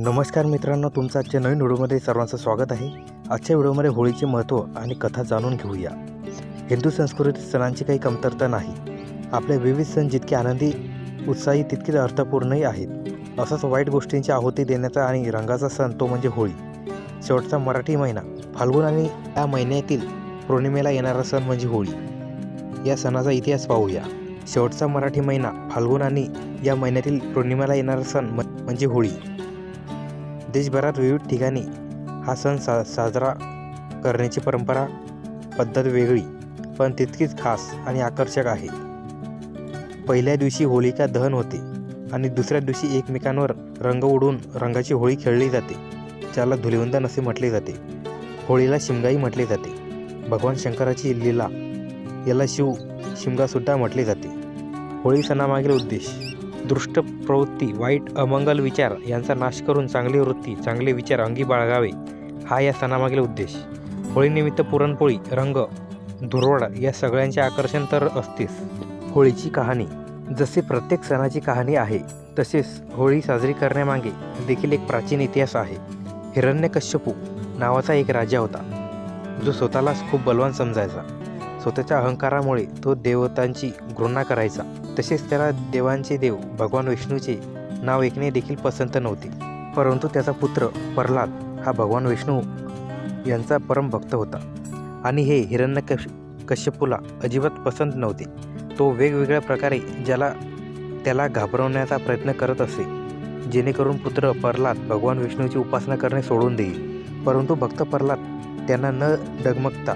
नमस्कार मित्रांनो तुमचं आजच्या नवीन व्हिडिओमध्ये सर्वांचं स्वागत आहे. आजच्या व्हिडिओमध्ये होळीचे महत्त्व आणि कथा जाणून घेऊया. हिंदू संस्कृतीत सणांची काही कमतरता नाही. आपले विविध सण जितके आनंदी उत्साही तितकेच अर्थपूर्णही आहेत. असंच वाईट गोष्टींची आहुती देण्याचा आणि रंगाचा सण तो म्हणजे होळी. शेवटचा मराठी महिना. फाल्गुन आणि या महिन्यातील पौर्णिमेला येणारा सण म्हणजे होळी. या सणाचा इतिहास पाहूया. शेवटचा मराठी महिना फाल्गुन आणि या महिन्यातील पौर्णिमेला येणारा सण म- म्हणजे होळी. देशभरात विविध ठिकाणी हा सण सा साजरा करण्याची परंपरा पद्धत वेगळी पण तितकीच खास आणि आकर्षक आहे. पहिल्या दिवशी होलिका दहन होते आणि दुसऱ्या दिवशी एकमेकांवर रंग उडून रंगाची होळी खेळली जाते ज्याला धुलिवंदन असे म्हटले जाते. होळीला शिमगाई म्हटले जाते. भगवान शंकराची लीला याला शिव शिमगासुद्धा म्हटले जाते. होळी सणामागील उद्देश दृष्ट प्रवृत्ती वाईट अमंगल विचार यांचा नाश करून चांगली वृत्ती चांगले विचार अंगी बाळगावे हा या सणामागील उद्देश. होळीनिमित्त पुरणपोळी रंग धुरवड या सगळ्यांचे आकर्षण तर असतेच. होळीची कहाणी. जसे प्रत्येक सणाची कहाणी आहे तसेच होळी साजरी करण्यामागे देखील एक प्राचीन इतिहास आहे. हिरण्यकश्यपू नावाचा एक राजा होता. जो स्वतःलाच खूप बलवान समजायचा. स्वतःच्या अहंकारामुळे तो देवतांची घृणा करायचा. तसेच त्याला देवांचे देव भगवान विष्णूचे नाव ऐकणे देखील पसंत नव्हते. परंतु त्याचा पुत्र प्रल्हाद हा भगवान विष्णू यांचा परम भक्त होता. आणि हे हिरण्यकश कश्यपूला अजिबात पसंत नव्हते. तो वेगवेगळ्या प्रकारे ज्याला त्याला घाबरवण्याचा प्रयत्न करत असे. जेणेकरून पुत्र प्रल्हाद भगवान विष्णूची उपासना करणे सोडून देईल. परंतु भक्त प्रल्हाद त्यांना न डगमगता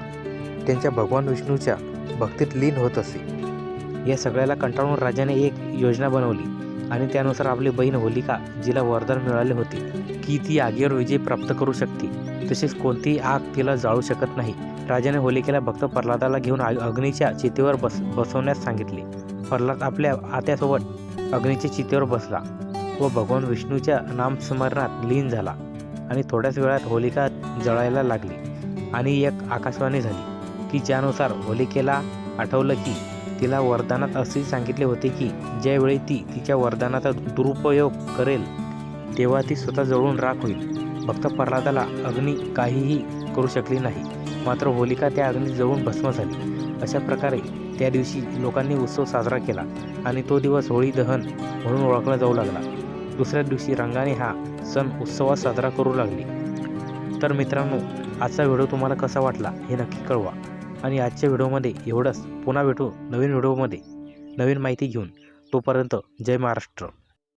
त्यांच्या भगवान विष्णूच्या भक्तीत लीन होत असे. या सगळ्याला कंटाळून राजाने एक योजना बनवली आणि त्यानुसार आपली बहीण होलिका जिला वरदान मिळाले होते की ती आगीवर विजय प्राप्त करू शकते. तसेच कोणतीही आग तिला जाळू शकत नाही. राजाने होलिकेला भक्त प्रल्हादाला घेऊन अग्नीच्या चितेवर बस बसवण्यास सांगितले. प्रल्हाद आपल्या आत्यासोबत अग्नीच्या चितेवर बसला व भगवान विष्णूच्या नामस्मरणात लीन झाला आणि थोड्याच वेळात होलिका जळायला लागली आणि एक आकाशवाणी झाली. की ज्यानुसार होलिकेला आठवलं की तिला वरदानात असे सांगितले होते की ज्यावेळी ती तिच्या वरदानाचा दुरुपयोग करेल तेव्हा ती स्वतः जळून राख होईल. फक्त प्रल्हादाला अग्नी काहीही करू शकली नाही मात्र होलिका त्या अग्नीत जळून भस्म झाली. अशा प्रकारे त्या दिवशी लोकांनी उत्सव साजरा केला आणि तो दिवस होळी दहन म्हणून ओळखला जाऊ लागला. दुसऱ्या दिवशी रंगाने हा सण उत्सवात साजरा करू लागले. तर मित्रांनो आजचा व्हिडिओ तुम्हाला कसा वाटला हे नक्की कळवा. आणि आजच्या व्हिडिओमध्ये एवढंच. पुन्हा भेटू नवीन व्हिडिओमध्ये. नवीन माहिती घेऊन. तोपर्यंत जय महाराष्ट्र.